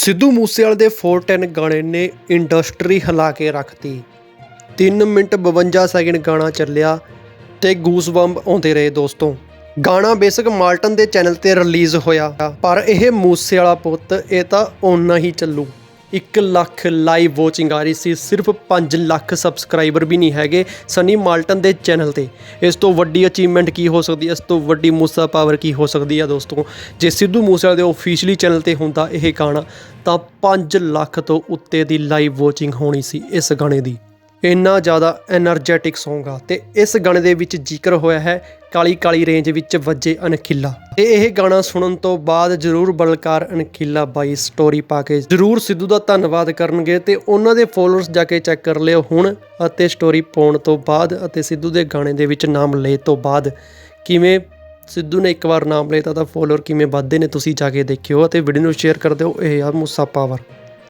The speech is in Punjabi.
ਸਿੱਧੂ ਮੂਸੇਵਾਲੇ ਦੇ 410 ਗਾਣੇ ਨੇ ਇੰਡਸਟਰੀ ਹਿਲਾ ਕੇ ਰੱਖਤੀ। 3 ਮਿੰਟ 52 ਸੈਕਿੰਡ ਗਾਣਾ ਚੱਲਿਆ ਤੇ ਗੂਸਬੰਬ ਆਉਂਦੇ ਰਹੇ ਦੋਸਤੋ। ਗਾਣਾ ਬੇਸਿਕ ਮਾਲਟਨ ਦੇ ਚੈਨਲ ਤੇ ਰਿਲੀਜ਼ ਹੋਇਆ, ਪਰ ਇਹ ਮੂਸੇਵਾਲਾ ਪੁੱਤ, ਇਹ ਤਾਂ ਓਨਾ ਹੀ ਚੱਲੂ। ਇੱਕ ਲੱਖ ਲਾਈਵ ਵਾਚਿੰਗ ਆ ਰਹੀ ਸੀ, ਸਿਰਫ 5 ਲੱਖ ਸਬਸਕ੍ਰਾਈਬਰ ਵੀ ਨਹੀਂ ਹੈਗੇ ਸਨੀ ਮਾਲਟਨ ਦੇ ਚੈਨਲ ਤੇ। ਇਸ ਤੋਂ ਵੱਡੀ ਅਚੀਵਮੈਂਟ ਕੀ ਹੋ ਸਕਦੀ ਹੈ? ਇਸ ਤੋਂ ਵੱਡੀ ਮੂਸਾ ਪਾਵਰ ਕੀ ਹੋ ਸਕਦੀ ਹੈ ਦੋਸਤੋ? ਜੇ ਸਿੱਧੂ ਮੂਸੇਵਾਲੇ ਦੇ ਆਫੀਸ਼ੀਅਲੀ ਚੈਨਲ ਤੇ ਹੁੰਦਾ ਇਹ ਗਾਣਾ, ਤਾਂ 5 ਲੱਖ ਤੋਂ ਉੱਤੇ ਦੀ ਲਾਈਵ ਵਾਚਿੰਗ ਹੋਣੀ ਸੀ ਇਸ ਗਾਣੇ ਦੀ। ਇੰਨਾ ਜ਼ਿਆਦਾ એનર્ਜੈਟਿਕ ਸੌਂਗ ਆ ਤੇ ਇਸ ਗਾਣੇ ਦੇ ਵਿੱਚ ਜ਼ਿਕਰ ਹੋਇਆ ਹੈ ਕਾਲੀ ਕਾਲੀ ਰੇਂਜ ਵਿੱਚ ਵੱਜੇ ਅਨਖਿਲਾ ਤੇ ਇਹ ਗਾਣਾ ਸੁਣਨ ਤੋਂ ਬਾਅਦ ਜ਼ਰੂਰ ਬਲਕਾਰ ਅਨਖਿਲਾ ਬਾਈ ਸਟੋਰੀ ਪਾ ਕੇ ਜ਼ਰੂਰ ਸਿੱਧੂ ਦਾ ਧੰਨਵਾਦ ਕਰਨਗੇ ਤੇ ਉਹਨਾਂ ਦੇ ਫੋਲੋਅਰਸ ਜਾ ਕੇ ਚੈੱਕ ਕਰ ਲਿਓ ਹੁਣ ਅਤੇ ਸਟੋਰੀ ਪਾਉਣ ਤੋਂ ਬਾਅਦ ਅਤੇ ਸਿੱਧੂ ਦੇ ਗਾਣੇ ਦੇ ਵਿੱਚ ਨਾਮ ਲਏ ਤੋਂ ਬਾਅਦ। ਕਿਵੇਂ ਸਿੱਧੂ ਨੇ ਇੱਕ ਵਾਰ ਨਾਮ ਲਏ ਤਾਂ ਤਾਂ ਫੋਲੋਅਰ ਕਿਵੇਂ ਵੱਧਦੇ ਨੇ ਤੁਸੀਂ ਜਾ ਕੇ ਦੇਖਿਓ ਅਤੇ ਵੀਡੀਓ ਨੂੰ ਸ਼ੇਅਰ ਕਰ ਦਿਓ। ਇਹ ਆ ਮੂਸਾ ਪਾਵਰ।